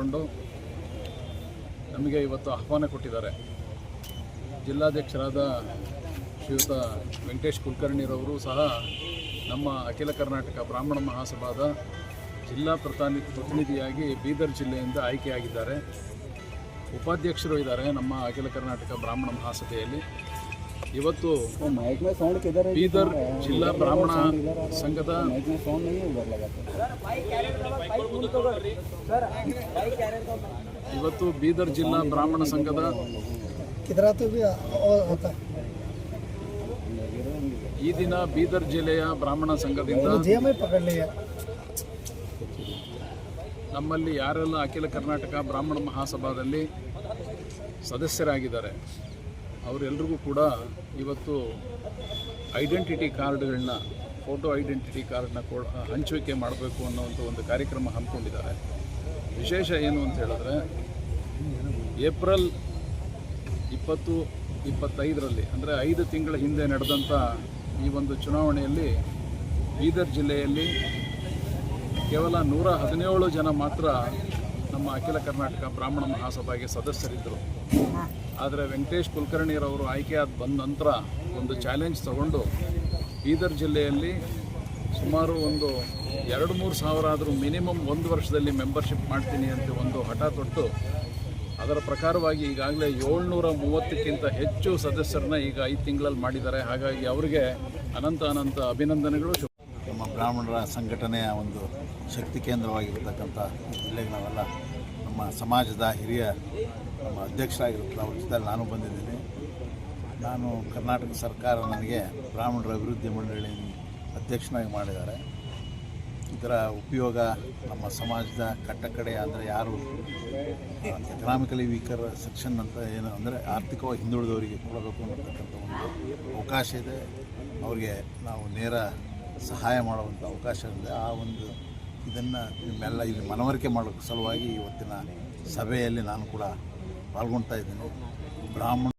ಮಾಡಿಕೊಂಡು ನಮಗೆ ಇವತ್ತು ಆಹ್ವಾನ ಕೊಟ್ಟಿದ್ದಾರೆ. ಜಿಲ್ಲಾಧ್ಯಕ್ಷರಾದ ಶ್ರೀಯುತ ವೆಂಕಟೇಶ್ ಕುಲಕರ್ಣಿರವರು ಸಹ ನಮ್ಮ ಅಖಿಲ ಕರ್ನಾಟಕ ಬ್ರಾಹ್ಮಣ ಮಹಾಸಭಾದ ಜಿಲ್ಲಾ ಪ್ರತಾನಿ ಪ್ರತಿನಿಧಿಯಾಗಿ ಬೀದರ್ ಜಿಲ್ಲೆಯಿಂದ ಆಯ್ಕೆಯಾಗಿದ್ದಾರೆ. ಉಪಾಧ್ಯಕ್ಷರು ಇದ್ದಾರೆ ನಮ್ಮ ಅಖಿಲ ಕರ್ನಾಟಕ ಬ್ರಾಹ್ಮಣ ಮಹಾಸಭೆಯಲ್ಲಿ. ಇವತ್ತು ಬೀದರ್ ಜಿಲ್ಲಾ ಬ್ರಾಹ್ಮಣ ಸಂಘದ ಇವತ್ತು ಬೀದರ್ ಜಿಲ್ಲಾ ಬ್ರಾಹ್ಮಣ ಸಂಘದ ಈ ದಿನ ಬೀದರ್ ಜಿಲ್ಲೆಯ ಬ್ರಾಹ್ಮಣ ಸಂಘದಿಂದ ನಮ್ಮಲ್ಲಿ ಯಾರೆಲ್ಲ ಅಖಿಲ ಕರ್ನಾಟಕ ಬ್ರಾಹ್ಮಣ ಮಹಾಸಭಾದಲ್ಲಿ ಸದಸ್ಯರಾಗಿದ್ದಾರೆ ಅವರೆಲ್ಲರಿಗೂ ಕೂಡ ಇವತ್ತು ಐಡೆಂಟಿಟಿ ಕಾರ್ಡ್ಗಳನ್ನ ಫೋಟೋ ಐಡೆಂಟಿಟಿ ಕಾರ್ಡ್ನ ಕೊ, ಹಂಚುವಿಕೆ ಮಾಡಬೇಕು ಅನ್ನೋವಂಥ ಒಂದು ಕಾರ್ಯಕ್ರಮ ಹಮ್ಮಿಕೊಂಡಿದ್ದಾರೆ. ವಿಶೇಷ ಏನು ಅಂತ ಹೇಳಿದ್ರೆ, ಏಪ್ರಿಲ್ ಇಪ್ಪತ್ತು, ಇಪ್ಪತ್ತೈದರಲ್ಲಿ, ಅಂದರೆ ಐದು ತಿಂಗಳ ಹಿಂದೆ ನಡೆದಂಥ ಈ ಒಂದು ಚುನಾವಣೆಯಲ್ಲಿ ಬೀದರ್ ಜಿಲ್ಲೆಯಲ್ಲಿ ಕೇವಲ ನೂರ ಹದಿನೇಳು ಜನ ಮಾತ್ರ ನಮ್ಮ ಅಖಿಲ ಕರ್ನಾಟಕ ಬ್ರಾಹ್ಮಣ ಮಹಾಸಭೆಗೆ ಸದಸ್ಯರಿದ್ದರು. ಆದರೆ ವೆಂಕಟೇಶ್ ಕುಲಕರ್ಣಿಯರವರು ಆಯ್ಕೆಯಾದ ಬಂದ ನಂತರ ಒಂದು ಚಾಲೆಂಜ್ ತಗೊಂಡು ಬೀದರ್ ಜಿಲ್ಲೆಯಲ್ಲಿ ಸುಮಾರು ಒಂದು ಎರಡು ಮೂರು ಸಾವಿರ ಆದರೂ ಮಿನಿಮಮ್ ಒಂದು ವರ್ಷದಲ್ಲಿ ಮೆಂಬರ್ಶಿಪ್ ಮಾಡ್ತೀನಿ ಅಂತ ಒಂದು ಹಠ ತೊಟ್ಟು ಅದರ ಪ್ರಕಾರವಾಗಿ ಈಗಾಗಲೇ ಏಳ್ನೂರ ಮೂವತ್ತಕ್ಕಿಂತ ಹೆಚ್ಚು ಸದಸ್ಯರನ್ನ ಈಗ ಐದು ತಿಂಗಳಲ್ಲಿ ಮಾಡಿದ್ದಾರೆ. ಹಾಗಾಗಿ ಅವರಿಗೆ ಅನಂತ ಅನಂತ ಅಭಿನಂದನೆಗಳು. ನಮ್ಮ ಬ್ರಾಹ್ಮಣರ ಸಂಘಟನೆಯ ಒಂದು ಶಕ್ತಿ ಕೇಂದ್ರವಾಗಿರ್ತಕ್ಕಂಥ ಜಿಲ್ಲೆಗೆ ನಾವೆಲ್ಲ ನಮ್ಮ ಸಮಾಜದ ಹಿರಿಯ ನಮ್ಮ ಅಧ್ಯಕ್ಷರಾಗಿರುತ್ತೆ ಅವ್ರ ಜೊತೆ ನಾನು ಬಂದಿದ್ದೀನಿ. ನಾನು ಕರ್ನಾಟಕ ಸರ್ಕಾರ ನನಗೆ ಬ್ರಾಹ್ಮಣರ ಅಭಿವೃದ್ಧಿ ಮಂಡಳಿ ಅಧ್ಯಕ್ಷನಾಗಿ ಮಾಡಿದ್ದಾರೆ. ಇದರ ಉಪಯೋಗ ನಮ್ಮ ಸಮಾಜದ ಕಟ್ಟಕಡೆ ಅಂದರೆ ಯಾರು ಎಕನಾಮಿಕಲಿ ವೀಕರ್ ಸೆಕ್ಷನ್ ಅಂತ ಏನು ಅಂದರೆ ಆರ್ಥಿಕವಾಗಿ ಹಿಂದುಳಿದವರಿಗೆ ಕೊಡಬೇಕು ಅನ್ನತಕ್ಕಂಥ ಒಂದು ಅವಕಾಶ ಇದೆ. ಅವರಿಗೆ ನಾವು ನೇರ ಸಹಾಯ ಮಾಡುವಂಥ ಅವಕಾಶ ಇದೆ. ಆ ಒಂದು ಇದನ್ನು ನಿಮ್ಮೆಲ್ಲ ಇದು ಮನವರಿಕೆ ಮಾಡೋ ಸಲುವಾಗಿ ಇವತ್ತಿನ ಸಭೆಯಲ್ಲಿ ನಾನು ಕೂಡ ಪಾಲ್ಗೊಳ್ತಾ ಇದ್ದೀನಿ. ಬ್ರಾಹ್ಮಣ